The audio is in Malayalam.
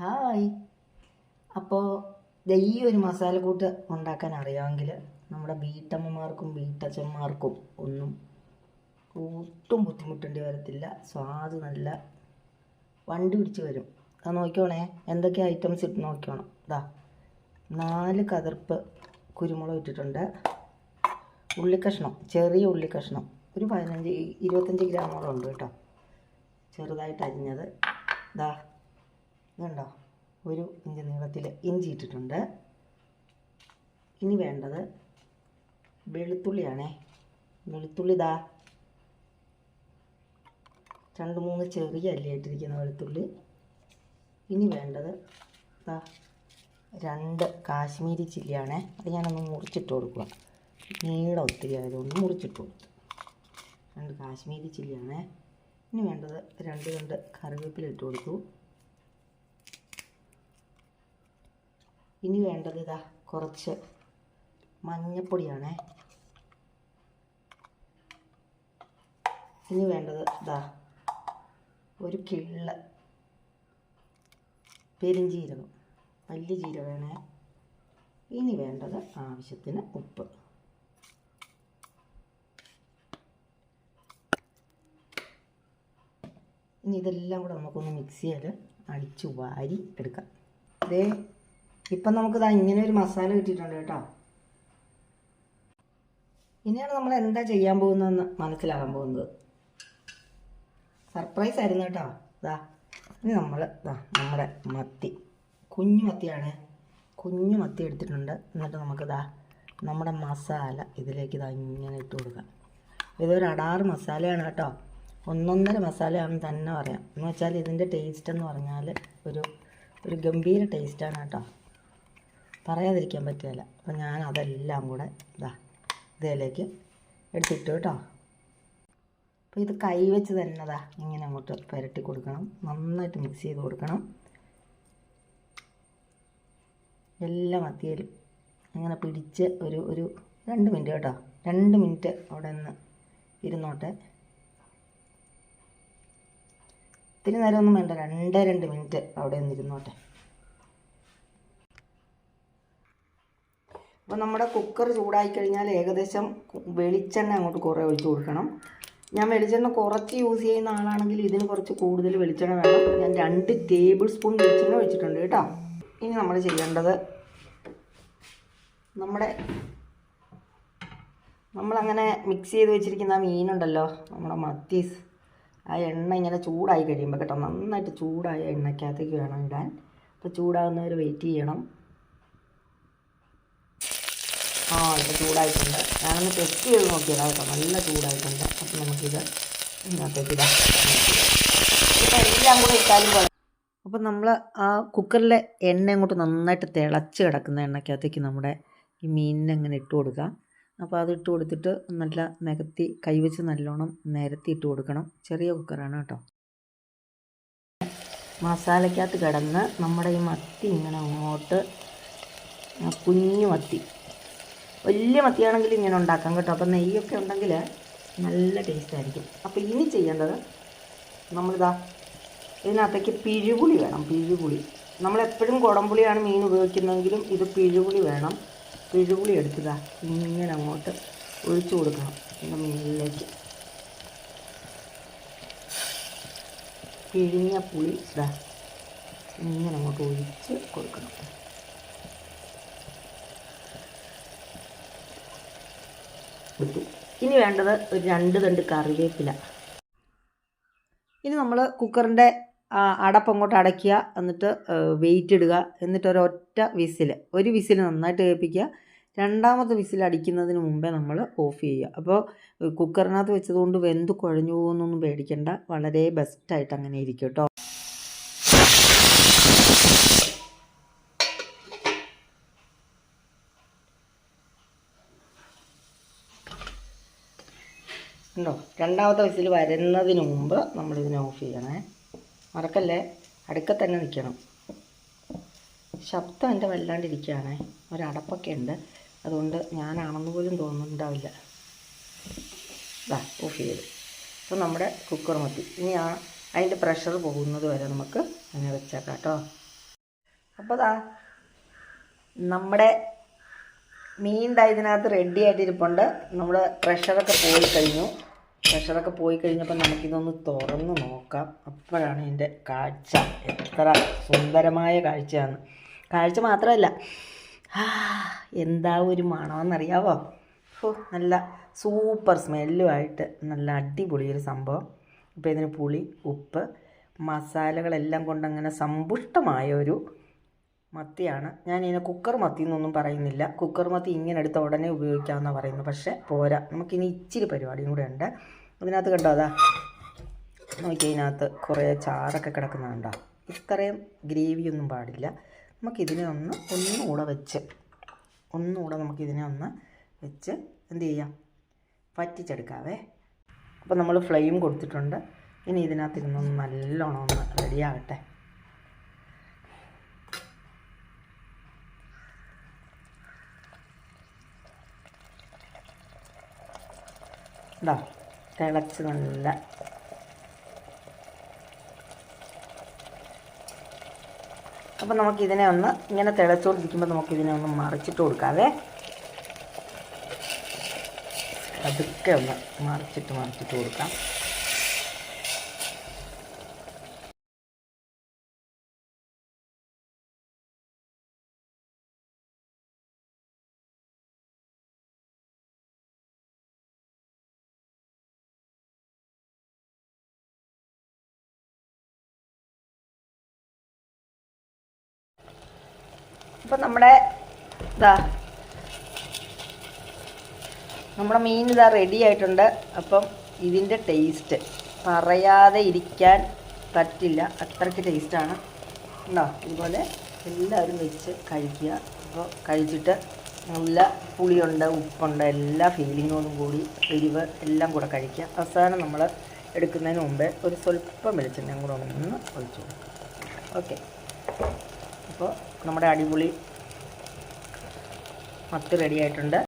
ഹായ്. അപ്പോൾ ഈ ഒരു മസാലക്കൂട്ട് ഉണ്ടാക്കാൻ അറിയാമെങ്കിൽ നമ്മുടെ വീട്ടമ്മമാർക്കും വീട്ടച്ഛന്മാർക്കും ഒന്നും ഒട്ടും ബുദ്ധിമുട്ടേണ്ടി വരത്തില്ല. സ്വാദ് നല്ല വണ്ടി പിടിച്ച് വരും. അത് നോക്കിക്കോണേ എന്തൊക്കെ ഐറ്റംസ് ഇട്ട് നോക്കിക്കോണം. ഇതാ നാല് കതിർപ്പ് കുരുമുളക് ഇട്ടിട്ടുണ്ട്. ഉള്ളിക്കഷ്ണം ചെറിയ ഉള്ളിക്കഷ്ണം. ഒരു പതിനഞ്ച് ഇരുപത്തഞ്ച് ഗ്രാമോളം ഉണ്ട് കേട്ടോ. ചെറുതായിട്ട് അരിഞ്ഞത്. ഇതാ ഇതുണ്ടോ? ഒരു ഇഞ്ച് നീളത്തിൽ ഇഞ്ചി ഇട്ടിട്ടുണ്ട്. ഇനി വേണ്ടത് വെളുത്തുള്ളിയാണേ. വെളുത്തുള്ളി ഇതാ. രണ്ട് മൂന്ന് ചെറിയ അല്ലിയായിട്ടിരിക്കുന്ന വെളുത്തുള്ളി. ഇനി വേണ്ടത് ഇതാ രണ്ട് കാശ്മീരി ചില്ലിയാണേ. അത് ഞാനൊന്ന് മുറിച്ചിട്ട് കൊടുക്കുക നീളം ഒത്തിരി ആയതുകൊണ്ട് മുറിച്ചിട്ട് കൊടുത്തു. രണ്ട് കാശ്മീരി ചില്ലിയാണേ. ഇനി വേണ്ടത് രണ്ട് രണ്ട് കറിവേപ്പില ഇട്ട് കൊടുത്തു. ഇനി വേണ്ടത് ഇതാ കുറച്ച് മഞ്ഞപ്പൊടിയാണേ. ഇനി വേണ്ടത് ഇതാ ഒരു കിള്ള പെരിഞ്ചീരകം. വലിയ ജീരകമാണേ ഇനി വേണ്ടത് ആവശ്യത്തിന് ഉപ്പ്. ഇനി ഇതെല്ലാം കൂടെ നമുക്കൊന്ന് മിക്സ് മിക്സിയിൽ അടിച്ചു വാരി എടുക്കാം. ഇതേ ഇപ്പം നമുക്കിതാ ഇങ്ങനെ ഒരു മസാല കിട്ടിയിട്ടുണ്ട് കേട്ടോ. ഇനിയാണ് നമ്മൾ എന്താ ചെയ്യാൻ പോകുന്നതെന്ന് മനസ്സിലാകാൻ പോകുന്നത്. സർപ്രൈസ് ആയിരുന്നു കേട്ടോ. ഇതാ ഇനി നമ്മൾ ഇതാ നമ്മുടെ മത്തി. കുഞ്ഞു മത്തിയാണ്. കുഞ്ഞു മത്തി എടുത്തിട്ടുണ്ട്. എന്നിട്ട് നമുക്കിതാ നമ്മുടെ മസാല ഇതിലേക്ക് ഇതാ ഇങ്ങനെ ഇട്ട് കൊടുക്കാം. ഇതൊരു അടാറ് മസാലയാണ് കേട്ടോ. ഒന്നൊന്നര മസാലയാണെന്ന് തന്നെ പറയാം. എന്ന് വെച്ചാൽ ഇതിന്റെ ടേസ്റ്റ് എന്ന് പറഞ്ഞാൽ ഒരു ഒരു ഗംഭീര ടേസ്റ്റാണ് കേട്ടോ. പറയാതിരിക്കാൻ പറ്റില്ല അപ്പം ഞാൻ അതെല്ലാം കൂടെ ഇതാ ഇതിലേക്ക് എടുത്തിട്ടു കേട്ടോ. അപ്പോൾ ഇത് കൈ വെച്ച് തന്നെ ഇതാ ഇങ്ങനെ അങ്ങോട്ട് പുരട്ടി കൊടുക്കണം. നന്നായിട്ട് മിക്സ് ചെയ്ത് കൊടുക്കണം. എല്ലാം മത്തിയിലും ഇങ്ങനെ പിടിച്ച് ഒരു ഒരു രണ്ട് മിനിറ്റ് കേട്ടോ. രണ്ട് മിനിറ്റ് അവിടെ നിന്ന് ഇരുന്നോട്ടെ. ഇത്തിരി നേരമൊന്നും വേണ്ട. രണ്ടേ രണ്ട് മിനിറ്റ് അവിടെ നിന്ന് ഇരുന്നോട്ടെ. അപ്പോൾ നമ്മുടെ കുക്കർ ചൂടായി കഴിഞ്ഞാൽ ഏകദേശം വെളിച്ചെണ്ണ അങ്ങോട്ട് കുറേ ഒഴിച്ചു കൊടുക്കണം. ഞാൻ വെളിച്ചെണ്ണ കുറച്ച് യൂസ് ചെയ്യുന്ന ആളാണെങ്കിൽ ഇതിന് കുറച്ച് കൂടുതൽ വെളിച്ചെണ്ണ വേണം. ഞാൻ രണ്ട് ടേബിൾ സ്പൂൺ വെളിച്ചെണ്ണ ഒഴിച്ചിട്ടുണ്ട് കേട്ടോ. ഇനി നമ്മൾ ചെയ്യേണ്ടത് നമ്മുടെ നമ്മളങ്ങനെ മിക്സ് ചെയ്ത് വെച്ചിരിക്കുന്ന ആ മീനുണ്ടല്ലോ നമ്മുടെ മത്തീസ്. ആ എണ്ണ ഇങ്ങനെ ചൂടായി കഴിയുമ്പോൾ കേട്ടോ നന്നായിട്ട് ചൂടായ എണ്ണയ്ക്കകത്തേക്ക് വേണം ഇടാൻ. അപ്പോൾ ചൂടാകുന്നവർ വെയിറ്റ് ചെയ്യണം. ആ ഇത് ചൂടായിട്ടുണ്ട്. ഞാനൊന്ന് ടെസ്റ്റ് ചെയ്ത് നോക്കിയതാണ് കേട്ടോ. നല്ല ചൂടായിട്ടുണ്ട്. അപ്പം നമുക്കിത് ഇതിനകത്തേക്ക് ഇടാം. ഇപ്പം കൂടെ ഇട്ടാലും കുഴപ്പം നമ്മൾ ആ കുക്കറിലെ എണ്ണ അങ്ങോട്ട് നന്നായിട്ട് തിളച്ച് കിടക്കുന്ന എണ്ണയ്ക്കകത്തേക്ക് നമ്മുടെ ഈ മീനിനെ അങ്ങനെ ഇട്ട് കൊടുക്കാം. അപ്പോൾ അത് ഇട്ട് കൊടുത്തിട്ട് നല്ല നികത്തി കൈവച്ച് നല്ലോണം നിരത്തി ഇട്ട് കൊടുക്കണം. ചെറിയ കുക്കറാണ് കേട്ടോ. മസാലയ്ക്കകത്ത് കിടന്ന് നമ്മുടെ ഈ മത്തി ഇങ്ങനെ അങ്ങോട്ട് കുഞ്ഞു മത്തി വലിയ മത്തിയാണെങ്കിൽ ഇങ്ങനെ ഉണ്ടാക്കാം കേട്ടോ. അപ്പോൾ നെയ്യൊക്കെ ഉണ്ടെങ്കിൽ നല്ല ടേസ്റ്റ് ആയിരിക്കും. അപ്പോൾ ഇനി ചെയ്യേണ്ടത് നമ്മളിതാ ഇതിനകത്തേക്ക് പിഴുപുളി വേണം പിഴുപുളി. നമ്മളെപ്പോഴും കുടംപുളിയാണ് മീൻ ഉപയോഗിക്കുന്നതെങ്കിലും ഇത് പിഴുപുളി വേണം. പിഴുപുളി എടുത്തതാ ഇങ്ങനെ അങ്ങോട്ട് ഒഴിച്ചു കൊടുക്കണം ഇതിന്റെ മീനിലേക്ക് പിഴിഞ്ഞ പുളി ഇതാ ഇങ്ങനെ അങ്ങോട്ട് ഒഴിച്ച് കൊടുക്കണം എടുത്തു ഇനി വേണ്ടത് ഒരു രണ്ട് തണ്ട് കറിവേപ്പില. ഇനി നമ്മൾ കുക്കറിന്റെ അടപ്പ് അങ്ങോട്ട് അടയ്ക്കുക. എന്നിട്ട് വെയിറ്റ് ഇടുക. എന്നിട്ട് ഒരൊറ്റ വിസിൽ ഒരു വിസിൽ നന്നായിട്ട് കേൾപ്പിക്കുക രണ്ടാമത്തെ വിസിൽ അടിക്കുന്നതിന് മുമ്പേ നമ്മൾ ഓഫ് ചെയ്യുക. അപ്പോൾ കുക്കറിനകത്ത് വെച്ചതുകൊണ്ട് വെന്ത് കുഴഞ്ഞു പോകുന്നൊന്നും പേടിക്കേണ്ട. വളരെ ബെസ്റ്റായിട്ട് അങ്ങനെ ഇരിക്കും കേട്ടോ ഉണ്ടോ? രണ്ടാമത്തെ വിസിൽ വരുന്നതിന് മുമ്പ് നമ്മളിതിനെ ഓഫ് ചെയ്യണേ. മറക്കല്ലേ? അടുക്ക തന്നെ നിൽക്കണം ശബ്ദം എന്റെ വല്ലാണ്ടിരിക്കുകയാണേ. ഒരടപ്പൊക്കെ ഉണ്ട്. അതുകൊണ്ട് ഞാനാണെന്ന് പോലും തോന്നുന്നുണ്ടാവില്ല. ഓഫ് ചെയ്ത്. അപ്പോൾ നമ്മുടെ കുക്കർ മത്തി ഇനി ആ അതിന്റെ പ്രഷർ പോകുന്നത് വരെ നമുക്ക് അങ്ങനെ വെച്ചേക്കാം കേട്ടോ. അപ്പോൾ ദാ നമ്മുടെ മീൻ ഇതിനകത്ത് റെഡി ആയിട്ടിരിപ്പുണ്ട്. നമ്മുടെ പ്രഷറൊക്കെ പോയി കഴിഞ്ഞു പ്രഷറൊക്കെ പോയി കഴിഞ്ഞപ്പോൾ നമുക്കിതൊന്ന് തുറന്ന് നോക്കാം. അപ്പോഴാണ് ഇതിന്റെ കാഴ്ച. എത്ര സുന്ദരമായ കാഴ്ചയാണ്. കാഴ്ച മാത്രമല്ല എന്താ ഒരു മണമെന്നറിയാവോ ഓ നല്ല സൂപ്പർ സ്മെല്ലുമായിട്ട് നല്ല അടിപൊളി ഒരു സംഭവം. ഇപ്പോൾ ഇതിന് പുളി ഉപ്പ് മസാലകളെല്ലാം കൊണ്ടങ്ങനെ സമ്പുഷ്ടമായ ഒരു മത്തിയാണ്. ഞാൻ ഇതിനെ കുക്കർ മത്തി എന്നൊന്നും പറയുന്നില്ല. കുക്കർ മത്തി ഇങ്ങനെ എടുത്ത ഉടനെ ഉപയോഗിക്കാമെന്നാണ് പറയുന്നത്. പക്ഷേ പോരാ. നമുക്കിനി ഇച്ചിരി പരിപാടിയും കൂടെ ഉണ്ട്. അതിനകത്ത് കണ്ടോ? അതാ. നോക്കി അതിനകത്ത് കുറേ ചാറൊക്കെ കിടക്കുന്നുണ്ടോ ഇത്രയും ഗ്രേവിയൊന്നും പാടില്ല. നമുക്കിതിനെ ഒന്ന് ഒന്നുകൂടെ വെച്ച് ഒന്നുകൂടെ നമുക്കിതിനെ ഒന്ന് വെച്ച് എന്ത് ചെയ്യാം? വറ്റിച്ചെടുക്കാവേ. അപ്പോൾ നമ്മൾ ഫ്ലെയിം കൊടുത്തിട്ടുണ്ട്. ഇനി ഇതിനകത്ത് ഇരുന്നൊന്ന് നല്ലോണം ഒന്ന് റെഡിയാകട്ടെ ഇതാ തിളച്ച് നല്ല അപ്പം നമുക്കിതിനെ ഒന്ന് ഇങ്ങനെ തിളച്ചുകൊണ്ടിരിക്കുമ്പോൾ നമുക്കിതിനെ ഒന്ന് മറിച്ചിട്ട് കൊടുക്കാവേ. അതൊക്കെ ഒന്ന് മറിച്ചിട്ട് മറിച്ചിട്ട് കൊടുക്കാം. അപ്പം നമ്മുടെ ഇതാ നമ്മുടെ മീൻ ഇതാ റെഡി ആയിട്ടുണ്ട്. അപ്പം ഇതിന്റെ ടേസ്റ്റ് പറയാതെ ഇരിക്കാൻ പറ്റില്ല. അത്രയ്ക്ക് ടേസ്റ്റാണ് ഉണ്ടോ ഇതുപോലെ എല്ലാവരും വെച്ച് കഴിക്കുക. അപ്പോൾ കഴിച്ചിട്ട് നല്ല പുളിയുണ്ട് ഉപ്പുണ്ട് എല്ലാ ഫീലിങ്ങോടും കൂടി എരിവ് എല്ലാം കൂടെ കഴിക്കുക. അവസാനം നമ്മൾ എടുക്കുന്നതിന് മുമ്പേ ഒരു സ്വല്പം വെളിച്ചെണ്ണയും കൂടെ ഒന്ന് ഒഴിച്ചു ഓക്കെ അപ്പോൾ നമ്മുടെ അടിപൊളി മത്തി റെഡി ആയിട്ടുണ്ട്.